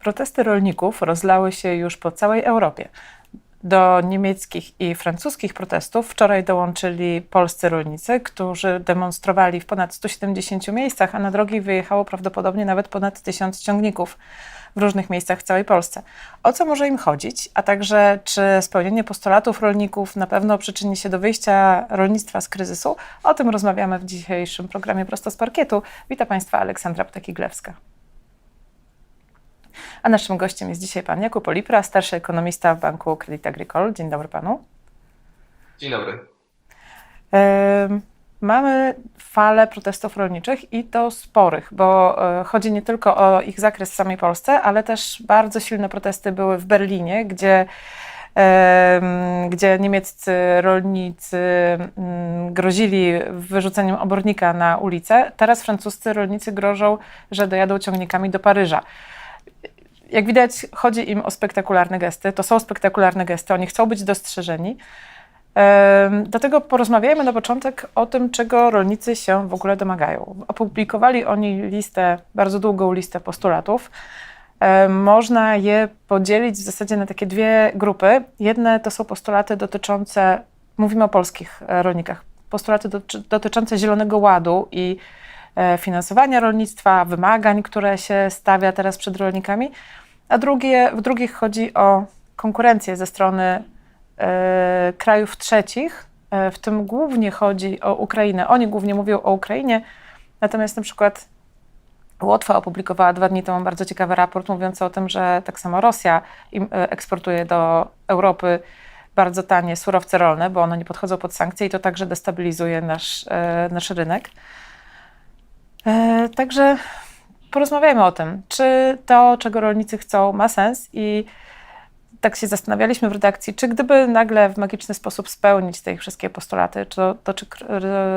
Protesty rolników rozlały się już po całej Europie. Do niemieckich i francuskich protestów wczoraj dołączyli polscy rolnicy, którzy demonstrowali w ponad 170 miejscach, a na drogi wyjechało prawdopodobnie nawet ponad 1000 ciągników w różnych miejscach w całej Polsce. O co może im chodzić, a także czy spełnienie postulatów rolników na pewno przyczyni się do wyjścia rolnictwa z kryzysu? O tym rozmawiamy w dzisiejszym programie Prosto z Parkietu. Witam Państwa Aleksandra Ptaki-Glewska. A naszym gościem jest dzisiaj pan Jakub Olipra, starszy ekonomista w Banku Credit Agricole. Dzień dobry panu. Dzień dobry. Mamy falę protestów rolniczych i to sporych, bo e, chodzi nie tylko o ich zakres w samej Polsce, ale też bardzo silne protesty były w Berlinie, gdzie, gdzie niemieccy rolnicy mm, grozili wyrzuceniem obornika na ulicę. Teraz francuscy rolnicy grożą, że dojadą ciągnikami do Paryża. Jak widać, chodzi im o spektakularne gesty. To są spektakularne gesty, oni chcą być dostrzeżeni. Dlatego porozmawiajmy na początek o tym, czego rolnicy się w ogóle domagają. Opublikowali oni listę, bardzo długą listę postulatów. Można je podzielić w zasadzie na takie dwie grupy. Jedne to są postulaty dotyczące, mówimy o polskich e, rolnikach, postulaty doty- dotyczące Zielonego Ładu i e, finansowania rolnictwa, wymagań, które się stawia teraz przed rolnikami, a drugie, w drugich chodzi o konkurencję ze strony e, krajów trzecich, e, w tym głównie chodzi o Ukrainę. Oni głównie mówią o Ukrainie, natomiast na przykład Łotwa opublikowała dwa dni temu bardzo ciekawy raport mówiący o tym, że tak samo Rosja e, eksportuje do Europy bardzo tanie surowce rolne, bo one nie podchodzą pod sankcje i to także destabilizuje nasz, nasz rynek. Także porozmawiajmy o tym, czy to, czego rolnicy chcą, ma sens i tak się zastanawialiśmy w redakcji, czy gdyby nagle w magiczny sposób spełnić te ich wszystkie postulaty, czy to, to czy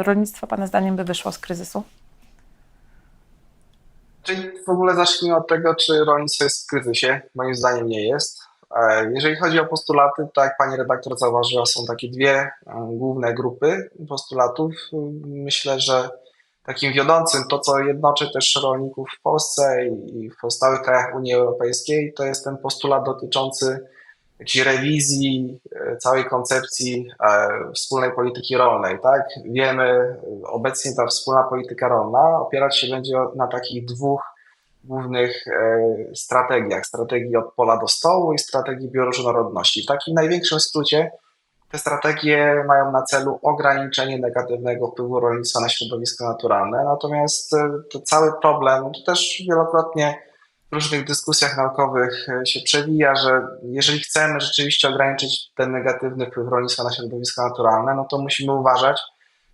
rolnictwo Pana zdaniem by wyszło z kryzysu? Czyli w ogóle zacznijmy od tego, czy rolnictwo jest w kryzysie. Moim zdaniem nie jest. E, Jeżeli chodzi o postulaty, tak jak pani redaktor zauważyła, są takie dwie e, główne grupy postulatów. Myślę, że takim wiodącym, to co jednoczy też rolników w Polsce i w pozostałych krajach Unii Europejskiej, to jest ten postulat dotyczący jakiejś rewizji e, całej koncepcji e, wspólnej polityki rolnej, tak? Wiemy, e, obecnie ta wspólna polityka rolna opierać się będzie na takich dwóch głównych strategiach. Strategii od pola do stołu i strategii bioróżnorodności. W takim największym skrócie te strategie mają na celu ograniczenie negatywnego wpływu rolnictwa na środowisko naturalne, natomiast e, to cały problem, też wielokrotnie w różnych dyskusjach naukowych e, się przewija, że jeżeli chcemy rzeczywiście ograniczyć ten negatywny wpływ rolnictwa na środowisko naturalne, no to musimy uważać,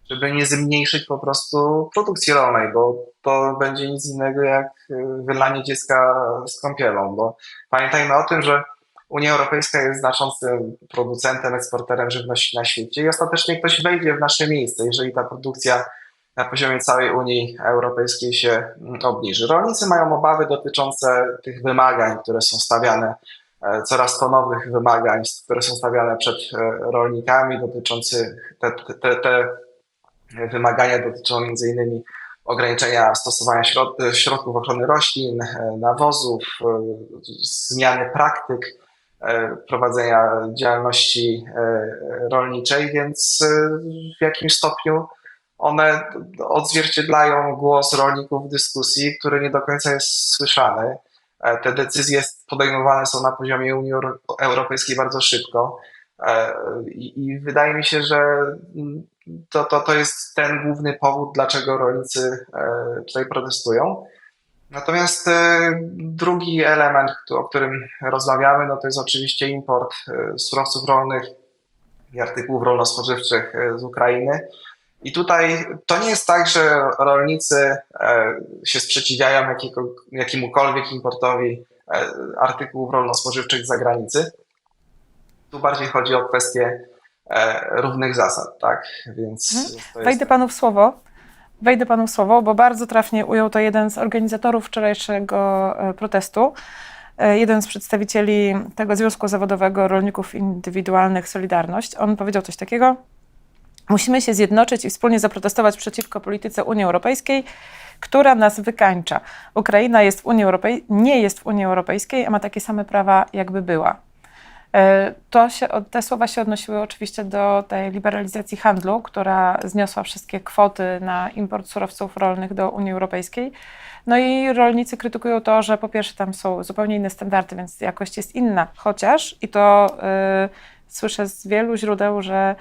żeby nie zmniejszyć po prostu produkcji rolnej, bo to będzie nic innego jak e, wylanie dziecka z kąpielą, bo pamiętajmy o tym, że Unia Europejska jest znaczącym producentem, eksporterem żywności na świecie i ostatecznie ktoś wejdzie w nasze miejsce, jeżeli ta produkcja na poziomie całej Unii Europejskiej się mm, obniży. Rolnicy mają obawy dotyczące tych wymagań, które są stawiane, e, coraz to nowych wymagań, które są stawiane przed e, rolnikami, dotyczących te, te, te wymagania dotyczą między innymi ograniczenia stosowania środ- środków ochrony roślin, e, nawozów, zmiany praktyk prowadzenia działalności e, rolniczej, więc e, w jakimś stopniu one odzwierciedlają głos rolników w dyskusji, który nie do końca jest słyszany. E, Te decyzje podejmowane są na poziomie Unii Euro- Europejskiej bardzo szybko. E, I, wydaje mi się, że to, to, to jest ten główny powód, dlaczego rolnicy e, tutaj protestują. Natomiast e, drugi element, o którym rozmawiamy, no to jest oczywiście import e, surowców rolnych i artykułów rolno-spożywczych e, z Ukrainy. I tutaj to nie jest tak, że rolnicy się sprzeciwiają jakiego, jakiemukolwiek importowi artykułów rolno-spożywczych z zagranicy. Tu bardziej chodzi o kwestię równych zasad, tak? Więc Mhm. Wejdę panu w słowo. Wejdę panu w słowo, bo bardzo trafnie ujął to jeden z organizatorów wczorajszego e, protestu. E, Jeden z przedstawicieli tego Związku Zawodowego Rolników Indywidualnych Solidarność. On powiedział coś takiego, Musimy się zjednoczyć i wspólnie zaprotestować przeciwko polityce Unii Europejskiej, która nas wykańcza. Ukraina jest w Unii Europej- nie jest w Unii Europejskiej, a ma takie same prawa, jakby była. E, To się, te słowa się odnosiły oczywiście do tej liberalizacji handlu, która zniosła wszystkie kwoty na import surowców rolnych do Unii Europejskiej. No i rolnicy krytykują to, że po pierwsze tam są zupełnie inne standardy, więc jakość jest inna. Chociaż, i to y, słyszę z wielu źródeł, że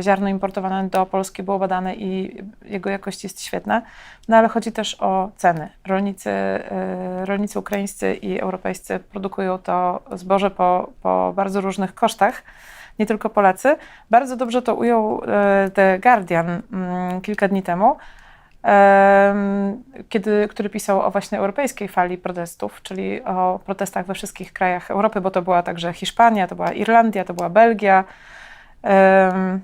ziarno importowane do Polski było badane i jego jakość jest świetna. No ale chodzi też o ceny. Rolnicy, y, rolnicy ukraińscy i europejscy produkują to zboże po, po bardzo różnych kosztach, nie tylko Polacy. Bardzo dobrze to ujął y, The Guardian mm, kilka dni temu, em, kiedy, który pisał o właśnie europejskiej fali protestów, czyli o protestach we wszystkich krajach Europy, bo to była także Hiszpania, to była Irlandia, to była Belgia. E,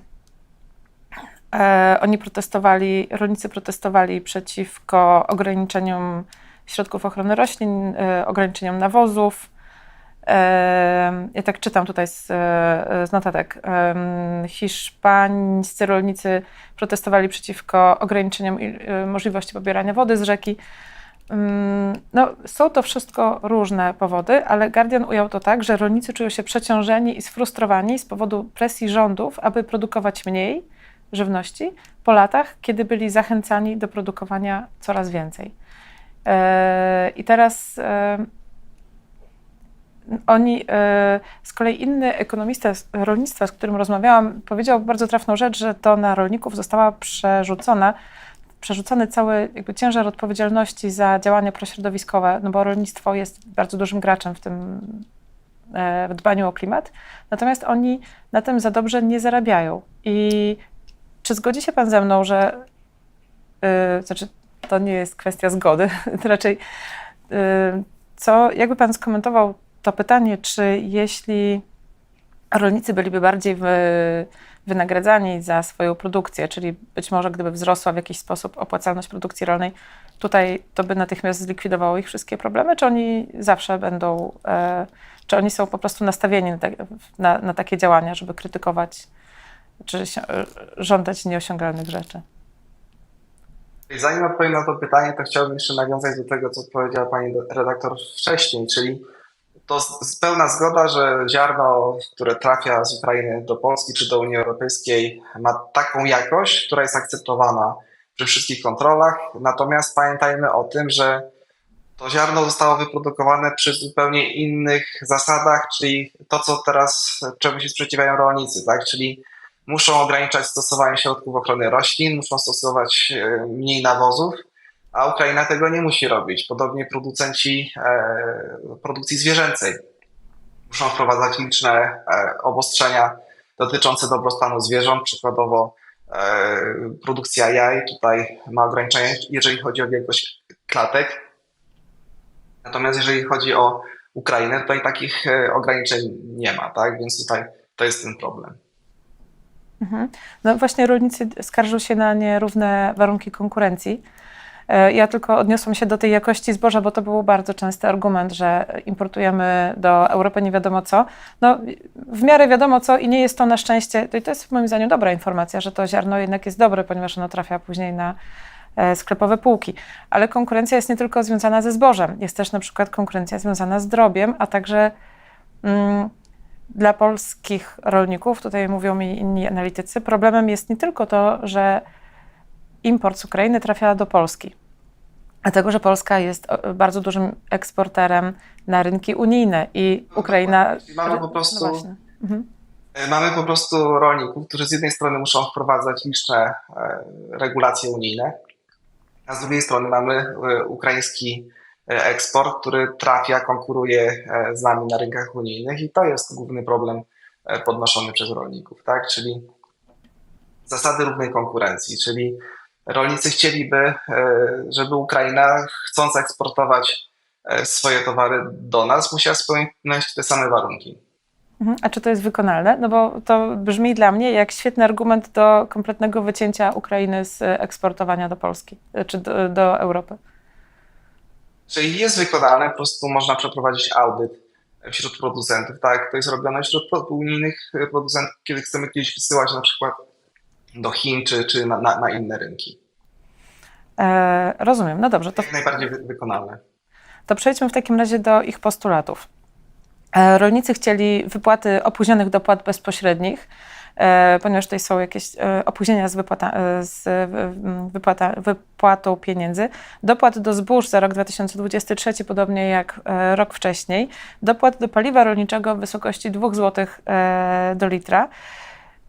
oni protestowali, rolnicy protestowali przeciwko ograniczeniom środków ochrony roślin, e, ograniczeniom nawozów. Ja tak czytam tutaj z, e, z notatek. Hiszpańscy rolnicy protestowali przeciwko ograniczeniom możliwości pobierania wody z rzeki. Mm, No, są to wszystko różne powody, ale Guardian ujął to tak, że rolnicy czują się przeciążeni i sfrustrowani z powodu presji rządów, aby produkować mniej żywności po latach, kiedy byli zachęcani do produkowania coraz więcej. E, I teraz e, oni, e, z kolei inny ekonomista z rolnictwa, z którym rozmawiałam, powiedział bardzo trafną rzecz, że to na rolników została przerzucona, przerzucony cały jakby ciężar odpowiedzialności za działania prośrodowiskowe, no bo rolnictwo jest bardzo dużym graczem w tym e, w dbaniu o klimat, natomiast oni na tym za dobrze nie zarabiają. I czy zgodzi się Pan ze mną, że yy, znaczy to nie jest kwestia zgody, raczej yy, co, jakby Pan skomentował to pytanie, czy jeśli rolnicy byliby bardziej wy, wynagradzani za swoją produkcję, czyli być może gdyby wzrosła w jakiś sposób opłacalność produkcji rolnej, tutaj to by natychmiast zlikwidowało ich wszystkie problemy, czy oni zawsze będą, e, czy oni są po prostu nastawieni na, te, na, na takie działania, żeby krytykować, czy e, żądać nieosiągalnych rzeczy? Zanim odpowiem na to pytanie, to chciałbym jeszcze nawiązać do tego, co powiedziała pani redaktor wcześniej, czyli to z- pełna zgoda, że ziarno, które trafia z Ukrainy do Polski czy do Unii Europejskiej, ma taką jakość, która jest akceptowana przy wszystkich kontrolach. Natomiast pamiętajmy o tym, że to ziarno zostało wyprodukowane przy zupełnie innych zasadach, czyli to, co teraz, czemu się sprzeciwiają rolnicy, tak? Czyli muszą ograniczać stosowanie środków ochrony roślin, muszą stosować e, mniej nawozów, a Ukraina tego nie musi robić. Podobnie producenci e, produkcji zwierzęcej muszą wprowadzać liczne e, obostrzenia dotyczące dobrostanu zwierząt, przykładowo e, produkcja jaj tutaj ma ograniczenia, jeżeli chodzi o wielkość klatek. Natomiast jeżeli chodzi o Ukrainę, tutaj takich ograniczeń nie ma, tak? Więc tutaj to jest ten problem. Mhm. No właśnie rolnicy skarżą się na nierówne warunki konkurencji. E, Ja tylko odniosłam się do tej jakości zboża, bo to był bardzo częsty argument, że importujemy do Europy nie wiadomo co. No, w miarę wiadomo co i nie jest to na szczęście, to- jest moim zdaniem dobra informacja, że to ziarno jednak jest dobre, ponieważ ono trafia później na e, sklepowe półki. Ale konkurencja jest nie tylko związana ze zbożem, jest też na przykład konkurencja związana z drobiem, a także mm, dla polskich rolników, tutaj mówią mi inni analitycy, problemem jest nie tylko to, że import z Ukrainy trafia do Polski, dlatego że Polska jest o, bardzo dużym eksporterem na rynki unijne i No Ukraina. Czyli mamy po prostu- No. Mhm. E, Mamy po prostu rolników, którzy z jednej strony muszą wprowadzać liczne e, regulacje unijne, a z drugiej strony mamy e, ukraiński e, eksport, który trafia, konkuruje e, z nami na rynkach unijnych i to jest główny problem e, podnoszony przez rolników, tak? Czyli zasady równej konkurencji, czyli rolnicy chcieliby, e, żeby Ukraina, chcąc eksportować e, swoje towary do nas, musiała spełniać te same warunki. Mhm. A czy to jest wykonalne? No bo to brzmi dla mnie jak świetny argument do kompletnego wycięcia Ukrainy z eksportowania do Polski e, czy do, do Europy. Czyli jest wykonalne, po prostu można przeprowadzić audyt wśród producentów. Tak, to jest robione wśród unijnych producentów, kiedy chcemy gdzieś wysyłać na przykład do Chin czy, czy na, na, na inne rynki. E, rozumiem, no dobrze, to Jak najbardziej wy, wykonalne. To przejdźmy w takim razie do ich postulatów. E, Rolnicy chcieli wypłaty opóźnionych dopłat bezpośrednich, e, ponieważ tutaj są jakieś e, opóźnienia z, wypłata, e, z wypłata, wypłatą pieniędzy. Dopłat do zbóż za rok 2023, podobnie jak e, rok wcześniej. Dopłat do paliwa rolniczego w wysokości 2 zł e, do litra.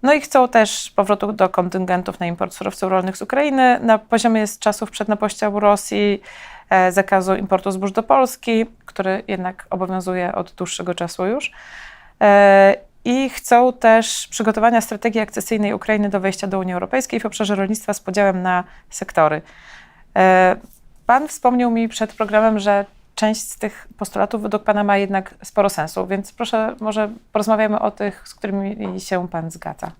No i chcą też powrotu do kontyngentów na import surowców rolnych z Ukrainy na poziomie z czasów przed napością Rosji, e, zakazu importu zbóż do Polski, który jednak obowiązuje od dłuższego czasu już. E, I chcą też przygotowania strategii akcesyjnej Ukrainy do wejścia do Unii Europejskiej w obszarze rolnictwa z podziałem na sektory. E, Pan wspomniał mi przed programem, że część z tych postulatów według Pana ma jednak sporo sensu, więc proszę, może porozmawiamy o tych, z którymi się Pan zgadza.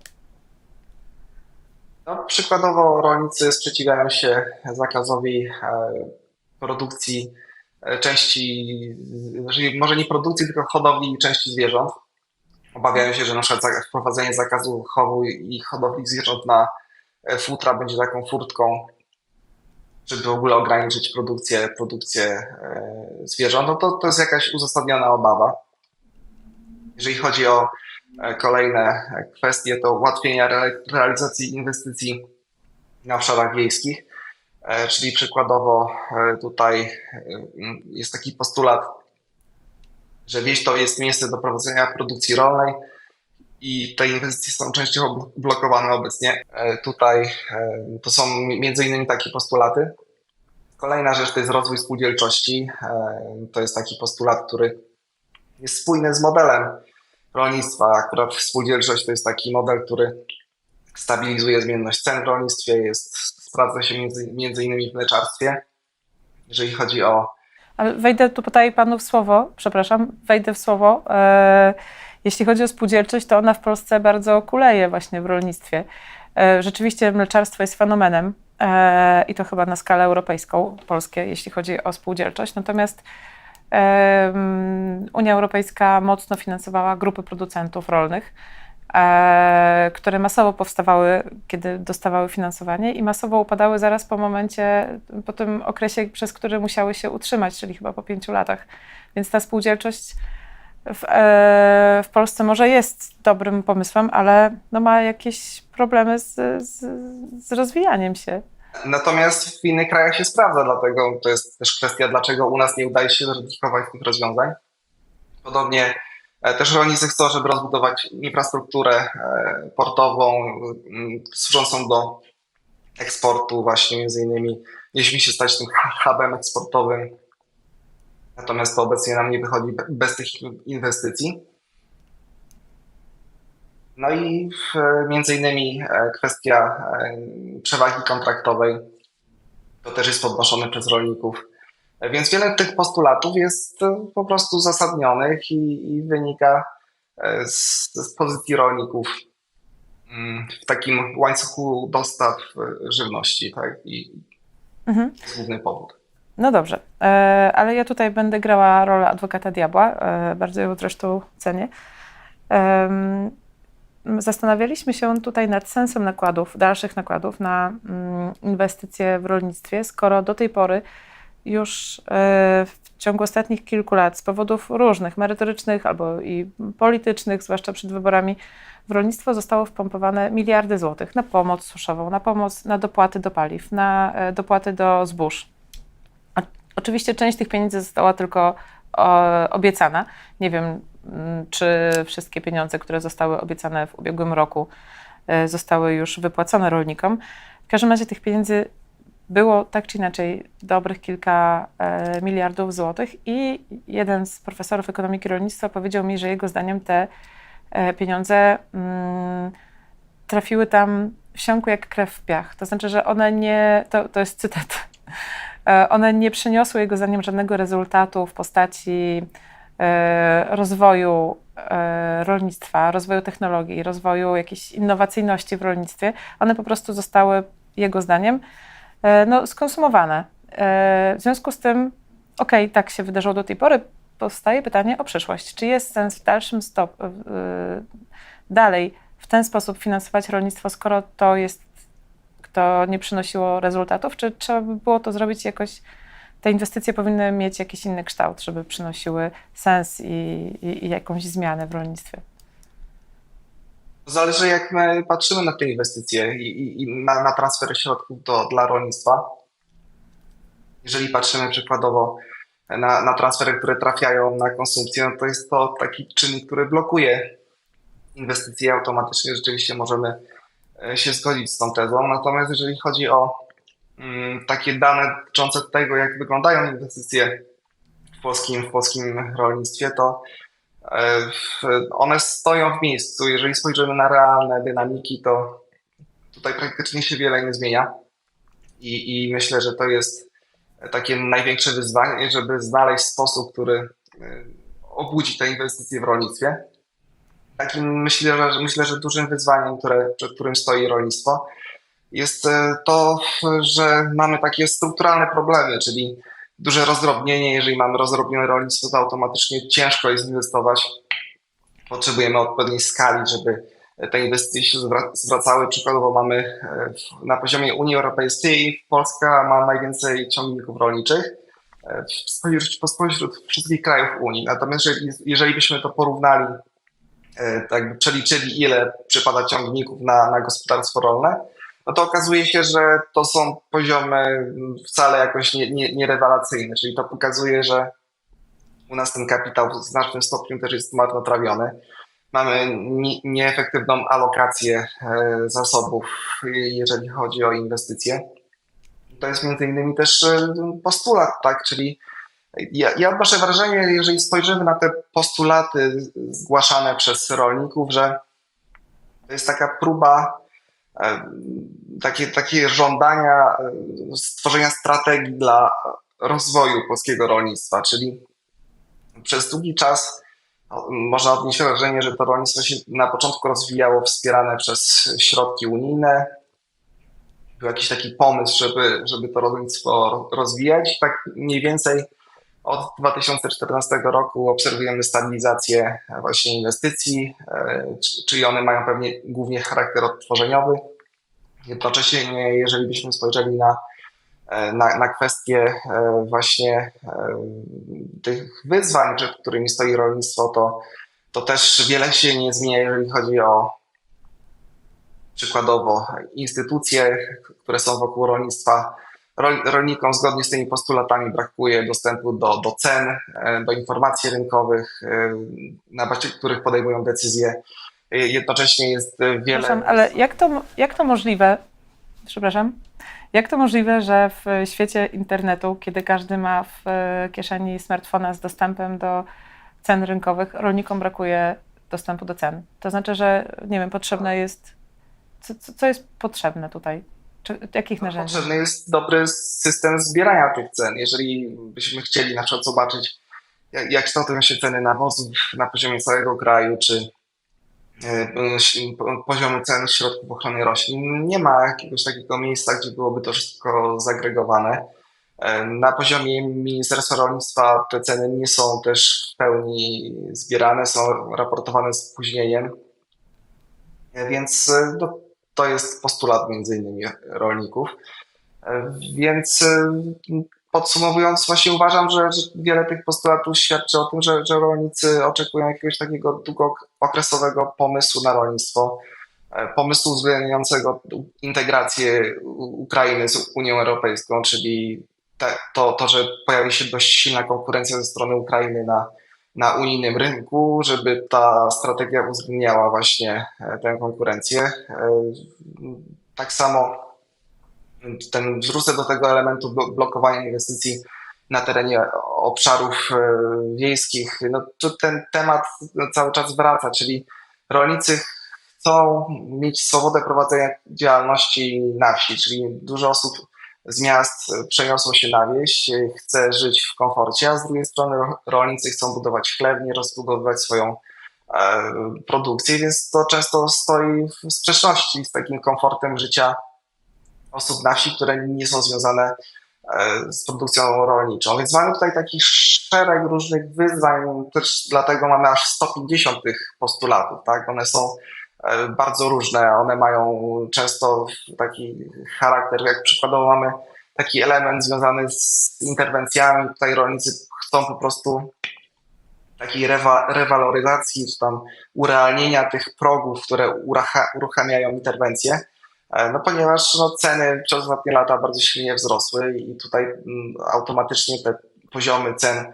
No, przykładowo rolnicy sprzeciwiają się zakazowi e, produkcji e, części, może nie produkcji, tylko hodowli części zwierząt. Obawiają się, że na przykład za- wprowadzenie zakazu chowu i hodowli zwierząt na e, futra będzie taką furtką, żeby w ogóle ograniczyć produkcję, produkcję e, zwierząt. No to, to jest jakaś uzasadniona obawa. Jeżeli chodzi o e, kolejne kwestie, to ułatwienia re- realizacji inwestycji na obszarach wiejskich, e, czyli przykładowo e, tutaj e, jest taki postulat, że wieś to jest miejsce do prowadzenia produkcji rolnej i te inwestycje są częściowo blokowane obecnie. E, Tutaj e, to są innymi takie postulaty. Kolejna rzecz to jest rozwój spółdzielczości. E, To jest taki postulat, który jest spójny z modelem rolnictwa. Akurat spółdzielczość to jest taki model, który stabilizuje zmienność cen w rolnictwie, jest, sprawdza się między, między innymi w mleczarstwie. Jeżeli chodzi o Ale wejdę tu tutaj panu w słowo, przepraszam, wejdę w słowo. E, jeśli chodzi o spółdzielczość, to ona w Polsce bardzo kuleje właśnie w rolnictwie. E, rzeczywiście mleczarstwo jest fenomenem e, i to chyba na skalę europejską, polskie, jeśli chodzi o spółdzielczość. Natomiast Unia Europejska mocno finansowała grupy producentów rolnych, e, które masowo powstawały, kiedy dostawały finansowanie i masowo upadały zaraz po momencie, po tym okresie, przez który musiały się utrzymać, czyli chyba po pięciu latach. Więc ta spółdzielczość w, e, w Polsce może jest dobrym pomysłem, ale no ma jakieś problemy z, z, z rozwijaniem się. Natomiast w innych krajach się sprawdza, dlatego to jest też kwestia, dlaczego u nas nie udaje się zredukować tych rozwiązań. Podobnie e, też rolnicy chcą, żeby rozbudować infrastrukturę e, portową mm, służącą do eksportu właśnie między innymi. Mieliśmy się stać tym hubem eksportowym, natomiast to obecnie nam nie wychodzi be- bez tych inwestycji. No i w, między innymi e, kwestia e, przewagi kontraktowej, to też jest podnoszone przez rolników. E, Więc wiele tych postulatów jest e, po prostu uzasadnionych i, i wynika e, z, z pozycji rolników mm, w takim łańcuchu dostaw e, żywności, tak? I Mhm. to jest główny powód. No dobrze, e, ale ja tutaj będę grała rolę adwokata diabła, e, bardzo ją zresztą cenię. Zastanawialiśmy się tutaj nad sensem nakładów, dalszych nakładów na mm, inwestycje w rolnictwie, skoro do tej pory już e, w ciągu ostatnich kilku lat z powodów różnych, merytorycznych albo i politycznych, zwłaszcza przed wyborami, w rolnictwo zostało wpompowane miliardy złotych na pomoc suszową, na pomoc, na dopłaty do paliw, na dopłaty do zbóż. Oczywiście część tych pieniędzy została tylko obiecana. Nie wiem, mm, czy wszystkie pieniądze, które zostały obiecane w ubiegłym roku, e, zostały już wypłacone rolnikom. W każdym razie tych pieniędzy było tak czy inaczej dobrych kilka e, miliardów złotych i jeden z profesorów ekonomiki rolnictwa powiedział mi, że jego zdaniem te e, pieniądze mm, trafiły tam w siąku jak krew w piach. To znaczy, że one nie, to, to jest cytat, one nie przyniosły jego zdaniem żadnego rezultatu w postaci e, rozwoju e, rolnictwa, rozwoju technologii, rozwoju jakiejś innowacyjności w rolnictwie. One po prostu zostały, jego zdaniem, e, no, skonsumowane. E, W związku z tym, okej, tak się wydarzyło do tej pory, powstaje pytanie o przyszłość. Czy jest sens w dalszym stop, dalej w ten sposób finansować rolnictwo, skoro to jest, to nie przynosiło rezultatów? Czy trzeba by było to zrobić jakoś, te inwestycje powinny mieć jakiś inny kształt, żeby przynosiły sens i, i, i jakąś zmianę w rolnictwie? Zależy jak my patrzymy na te inwestycje i, i, na, na środków do, dla rolnictwa. Jeżeli patrzymy przykładowo na, na transfery, które trafiają na konsumpcję, no to jest to taki czynnik, który blokuje inwestycje automatycznie. Rzeczywiście możemy się zgodzić z tą tezą. Natomiast jeżeli chodzi o mm, takie dane dotyczące tego, jak wyglądają inwestycje w polskim, w polskim rolnictwie, to E, One stoją w miejscu. Jeżeli spojrzymy na realne dynamiki, to tutaj praktycznie się wiele nie zmienia. I, I myślę, że to jest takie największe wyzwanie, żeby znaleźć sposób, który e, obudzi te inwestycje w rolnictwie. Takim myślę, że, myślę, że dużym wyzwaniem, które, przed którym stoi rolnictwo, jest e, to, że mamy takie strukturalne problemy, czyli duże rozdrobnienie. Jeżeli mamy rozdrobnione rolnictwo, to automatycznie ciężko jest inwestować. Potrzebujemy odpowiedniej skali, żeby te inwestycje się zwra- zwracały. Przykładowo mamy e, na poziomie Unii Europejskiej Polska ma najwięcej ciągników rolniczych e, spośród, wszystkich krajów Unii. Natomiast jeżeli, byśmy to porównali, tak jakby przeliczyli, ile przypada ciągników na, na gospodarstwo rolne, no to okazuje się, że to są poziomy wcale jakoś nie, nie, nierewelacyjne, czyli to pokazuje, że u nas ten kapitał w znacznym stopniu też jest marnotrawiony. Mamy nie- nieefektywną alokację e, zasobów, jeżeli chodzi o inwestycje. To jest między innymi też e, postulat, tak, czyli ja, ja odnoszę wrażenie, jeżeli spojrzymy na te postulaty zgłaszane przez rolników, że to jest taka próba takie, takie żądania stworzenia strategii dla rozwoju polskiego rolnictwa, czyli przez długi czas można odnieść wrażenie, że to rolnictwo się na początku rozwijało wspierane przez środki unijne. Był jakiś taki pomysł, żeby, żeby to rolnictwo ro- rozwijać. Tak mniej więcej od 2014 roku obserwujemy stabilizację właśnie inwestycji, e, czyli one mają pewnie głównie charakter odtworzeniowy. Jednocześnie, jeżeli byśmy spojrzeli na, e, na, na kwestie e, właśnie tych wyzwań, przed którymi stoi rolnictwo, to, to też wiele się nie zmienia, jeżeli chodzi o przykładowo instytucje, które są wokół rolnictwa. Rol- Rolnikom zgodnie z tymi postulatami brakuje dostępu do, do cen, e, do informacji rynkowych, e, na bazie których podejmują decyzje. E, Jednocześnie jest wiele. Przepraszam, ale jak to, jak to możliwe, przepraszam, jak to możliwe, że w świecie internetu, kiedy każdy ma w kieszeni smartfona z dostępem do cen rynkowych, rolnikom brakuje dostępu do cen? To znaczy, że nie wiem, potrzebne jest, co- co jest potrzebne tutaj? Czy, jakich narzędzi? Potrzebny jest dobry system zbierania tych cen. Jeżeli byśmy chcieli na przykład zobaczyć, jak, jak kształtują się ceny nawozów na poziomie całego kraju, czy e, po- poziomu cen środków ochrony roślin, nie ma jakiegoś takiego miejsca, gdzie byłoby to wszystko zagregowane. E, Na poziomie Ministerstwa Rolnictwa te ceny nie są też w pełni zbierane, są raportowane z opóźnieniem. E, Więc no, to jest postulat między innymi rolników. E, Więc e, podsumowując, właśnie uważam, że, wiele tych postulatów świadczy o tym, że, że rolnicy oczekują jakiegoś takiego długookresowego pomysłu na rolnictwo, e, pomysłu uwzględniającego integrację Ukrainy z Unią Europejską, czyli te, to, to, że pojawi się dość silna konkurencja ze strony Ukrainy na, na unijnym rynku, żeby ta strategia uwzględniała właśnie e, tę konkurencję. E, Tak samo ten wrócę do tego elementu blo- blokowania inwestycji na terenie obszarów e, wiejskich. No, ten temat cały czas wraca, czyli rolnicy chcą mieć swobodę prowadzenia działalności na wsi, czyli dużo osób z miast przeniosło się na wieś, e, chce żyć w komforcie, a z drugiej strony ro- rolnicy chcą budować chlewnie, rozbudowywać swoją e, produkcję, więc to często stoi w sprzeczności z takim komfortem życia osób na wsi, które nie są związane e, z produkcją rolniczą. Więc mamy tutaj taki szereg różnych wyzwań, też dlatego mamy aż 150 tych postulatów, tak? One są e, bardzo różne. One mają często taki charakter, jak przykładowo mamy taki element związany z interwencjami. Tutaj rolnicy chcą po prostu takiej rewa, rewaloryzacji, czy tam urealnienia tych progów, które uracha, uruchamiają interwencje. E, No ponieważ no, ceny przez ostatnie lata bardzo silnie wzrosły i tutaj mm, automatycznie te poziomy cen e,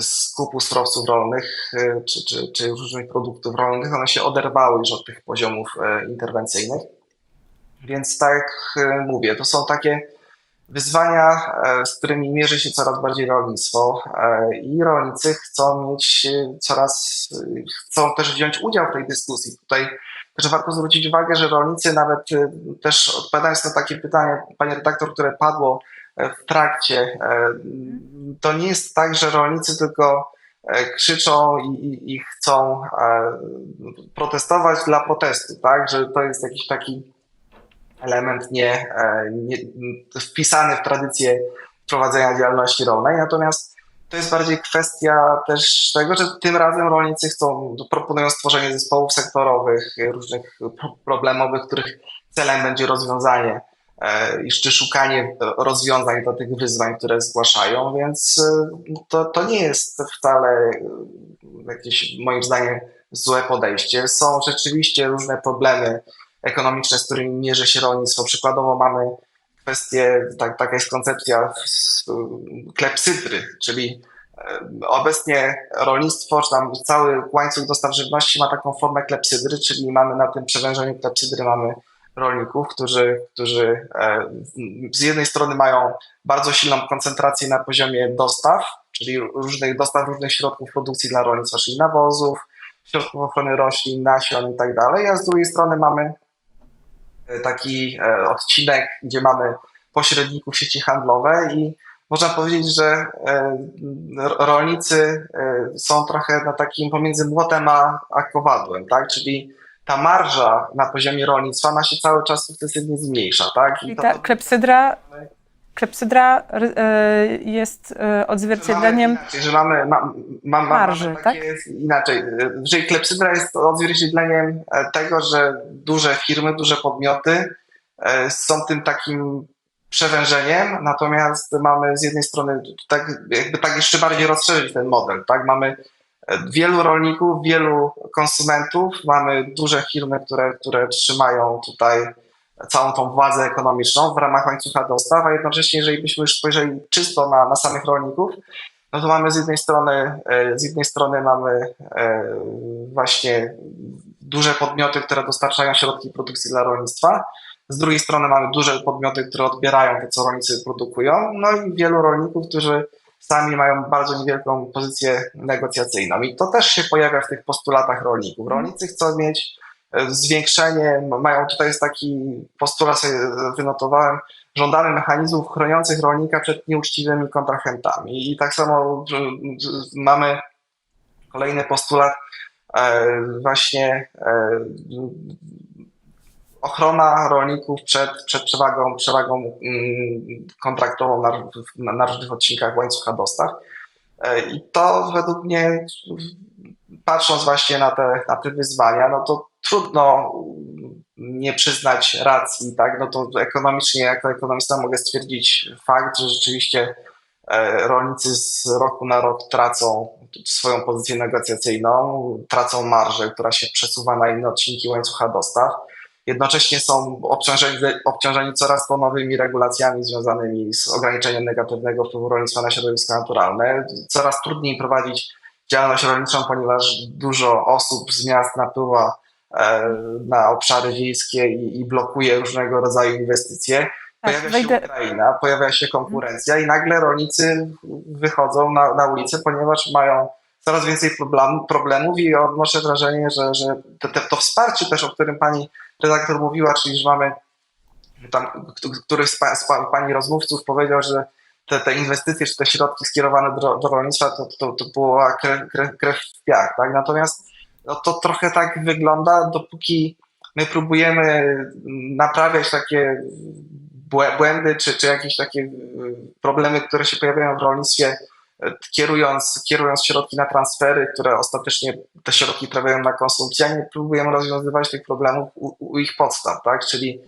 skupu surowców rolnych e, czy, czy, czy różnych produktów rolnych, one się oderwały już od tych poziomów e, interwencyjnych. Więc tak e, mówię, to są takie wyzwania, e, z którymi mierzy się coraz bardziej rolnictwo e, i rolnicy chcą mieć e, coraz, e, chcą też wziąć udział w tej dyskusji. Tutaj też warto zwrócić uwagę, że rolnicy nawet e, też odpowiadając na takie pytanie, panie redaktor, które padło e, w trakcie, e, to nie jest tak, że rolnicy tylko e, krzyczą i, i, i chcą e, protestować dla protestu, tak? Że to jest jakiś taki element nie, e, nie wpisany w tradycję prowadzenia działalności rolnej. Natomiast to jest bardziej kwestia też tego, że tym razem rolnicy chcą, proponują stworzenie zespołów sektorowych, e, różnych pro- problemowych, których celem będzie rozwiązanie e, czy szukanie rozwiązań do tych wyzwań, które zgłaszają, więc e, to, to nie jest wcale e, jakieś moim zdaniem złe podejście. Są rzeczywiście różne problemy ekonomiczne, z którymi mierzy się rolnictwo. Przykładowo mamy kwestię, tak, taka jest koncepcja klepsydry, czyli obecnie rolnictwo, czy tam cały łańcuch dostaw żywności ma taką formę klepsydry, czyli mamy na tym przewężeniu klepsydry mamy rolników, którzy, którzy e, z jednej strony mają bardzo silną koncentrację na poziomie dostaw, czyli różnych dostaw różnych środków produkcji dla rolnictwa, czyli nawozów, środków ochrony roślin, nasion i tak dalej, a z drugiej strony mamy e, taki e, odcinek, gdzie mamy pośredników sieci handlowe i można powiedzieć, że rolnicy są trochę na takim pomiędzy młotem a, a kowadłem, tak? Czyli ta marża na poziomie rolnictwa ona się cały czas sukcesywnie zmniejsza, tak? I to- ta to- klepsydra, klepsydra y, y, jest y, odzwierciedleniem inaczej, że mamy, ma, ma, ma, Marży, takie, inaczej, że klepsydra jest odzwierciedleniem e, tego, że duże firmy, duże podmioty e, są tym takim przewężeniem, natomiast mamy z jednej strony tak, jakby tak jeszcze bardziej rozszerzyć ten model, tak? Mamy wielu rolników, wielu konsumentów, mamy duże firmy, które, które trzymają tutaj całą tą władzę ekonomiczną w ramach łańcucha dostaw, a jednocześnie, jeżeli byśmy już spojrzeli czysto na, na samych rolników, no to mamy z jednej strony, e, z jednej strony mamy e, właśnie duże podmioty, które dostarczają środki produkcji dla rolnictwa, z drugiej strony mamy duże podmioty, które odbierają to, co rolnicy produkują, no i wielu rolników, którzy sami mają bardzo niewielką pozycję negocjacyjną. I to też się pojawia w tych postulatach rolników. Rolnicy chcą mieć e, zwiększenie, mają tutaj jest taki postulat, sobie wynotowałem, żądamy mechanizmów chroniących rolnika przed nieuczciwymi kontrahentami. I tak samo mamy kolejny postulat, e, właśnie e, ochrona rolników przed, przed przewagą, przewagą mm, kontraktową na, na, na różnych odcinkach łańcucha dostaw. E, I to według mnie, patrząc właśnie na te, na te wyzwania, no to trudno nie przyznać racji, tak? No to ekonomicznie, jako ekonomista mogę stwierdzić fakt, że rzeczywiście e, rolnicy z roku na rok tracą swoją pozycję negocjacyjną, tracą marżę, która się przesuwa na inne odcinki łańcucha dostaw. Jednocześnie są obciążeni, obciążeni coraz to nowymi regulacjami związanymi z ograniczeniem negatywnego wpływu rolnictwa na środowisko naturalne. Coraz trudniej prowadzić działalność rolniczą, ponieważ dużo osób z miast napływa e, na obszary wiejskie i, i blokuje różnego rodzaju inwestycje. Tak, Pojawia wejdę- się Ukraina, pojawia się konkurencja i nagle rolnicy wychodzą na, na ulicę, ponieważ mają coraz więcej problem, problemów i odnoszę wrażenie, że, że te, te, to wsparcie też, o którym pani redaktor mówiła, czyli że mamy tam, któryś z, pa, z pa, pani rozmówców powiedział, że te, te inwestycje czy te środki skierowane do, do rolnictwa to, to, to była krew, krew, krew w piach, tak? Natomiast no, to trochę tak wygląda, dopóki my próbujemy naprawiać takie błę- błędy czy, czy jakieś takie y, problemy, które się pojawiają w rolnictwie kierując, kierując środki na transfery, które ostatecznie te środki trafiają na konsumpcję, a nie próbujemy rozwiązywać tych problemów u, u ich podstaw, tak? Czyli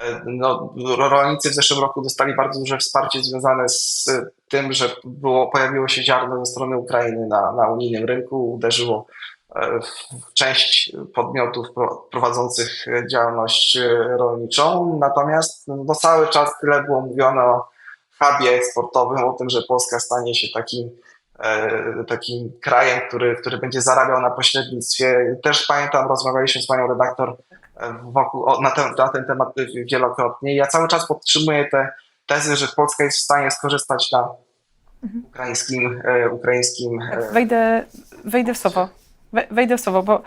e, no, rolnicy w zeszłym roku dostali bardzo duże wsparcie związane z tym, że było, pojawiło się ziarno ze strony Ukrainy na, na unijnym rynku, uderzyło e, w część podmiotów pro- prowadzących działalność e, rolniczą. Natomiast no, cały czas tyle było mówione o hubie eksportowym, o tym, że Polska stanie się takim, e, takim krajem, który, który będzie zarabiał na pośrednictwie. Też pamiętam, rozmawialiśmy z panią redaktor e, wokół, o, na, ten, na ten temat wielokrotnie. Ja cały czas podtrzymuję te tezy, że Polska jest w stanie skorzystać na ukraińskim, e, ukraińskim Wejdę, wejdę w słowo. We- Wejdę w słowo, bo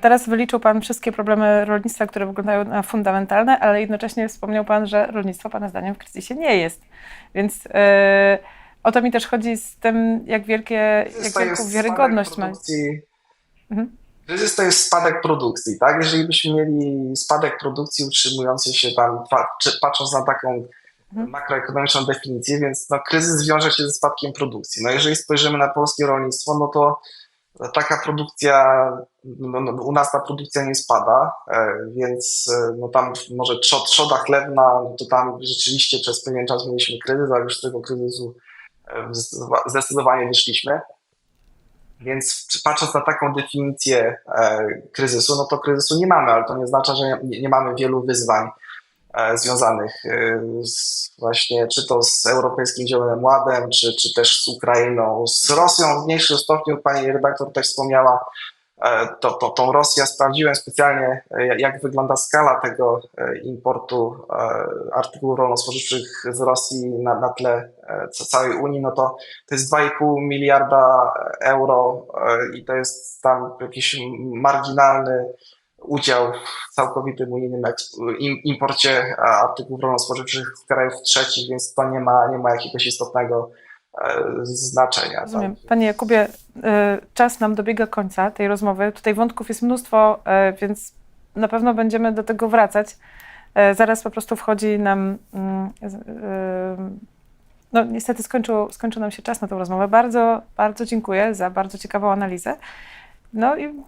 teraz wyliczył Pan wszystkie problemy rolnictwa, które wyglądają na fundamentalne, ale jednocześnie wspomniał Pan, że rolnictwo Pana zdaniem w kryzysie nie jest. Więc e, o to mi też chodzi z tym, jak, wielkie, jak wielką wiarygodność ma. Mhm. Kryzys to jest spadek produkcji, tak? Jeżeli byśmy mieli spadek produkcji utrzymujący się tam, patrząc na taką Mhm. makroekonomiczną definicję, więc no, kryzys wiąże się ze spadkiem produkcji. No jeżeli spojrzymy na polskie rolnictwo, no to taka produkcja, no, no, u nas ta produkcja nie spada, e, więc e, no tam może trzod, trzoda chlewna, no to tam rzeczywiście przez pewien czas mieliśmy kryzys, ale już z tego kryzysu e, zdecydowa- zdecydowanie wyszliśmy. Więc patrząc na taką definicję kryzysu, no to kryzysu nie mamy, ale to nie oznacza, że nie, nie mamy wielu wyzwań związanych e, z właśnie czy to z Europejskim Zielonym Ładem, czy, czy też z Ukrainą, z Rosją w mniejszym stopniu, pani redaktor też wspomniała, e, to, to, tą Rosję sprawdziłem specjalnie, e, jak wygląda skala tego e, importu e, artykułów rolno-spożywczych z Rosji na, na tle e, ca- całej Unii, no to to jest 2,5 miliarda euro e, i to jest tam jakiś marginalny udział w całkowitym unijnym imporcie artykułów rolno-spożywczych z krajów trzecich, więc to nie ma, nie ma jakiegoś istotnego e, znaczenia. Rozumiem. Panie Jakubie, e, czas nam dobiega końca tej rozmowy. Tutaj wątków jest mnóstwo, e, więc na pewno będziemy do tego wracać. Zaraz po prostu wchodzi nam. mm, No, niestety skończył, skończył nam się czas na tę rozmowę. Bardzo, bardzo dziękuję za bardzo ciekawą analizę. No i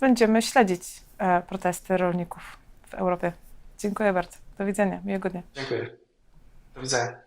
będziemy śledzić protesty rolników w Europie. Dziękuję bardzo. Do widzenia. Miłego dnia. Dziękuję. Do widzenia.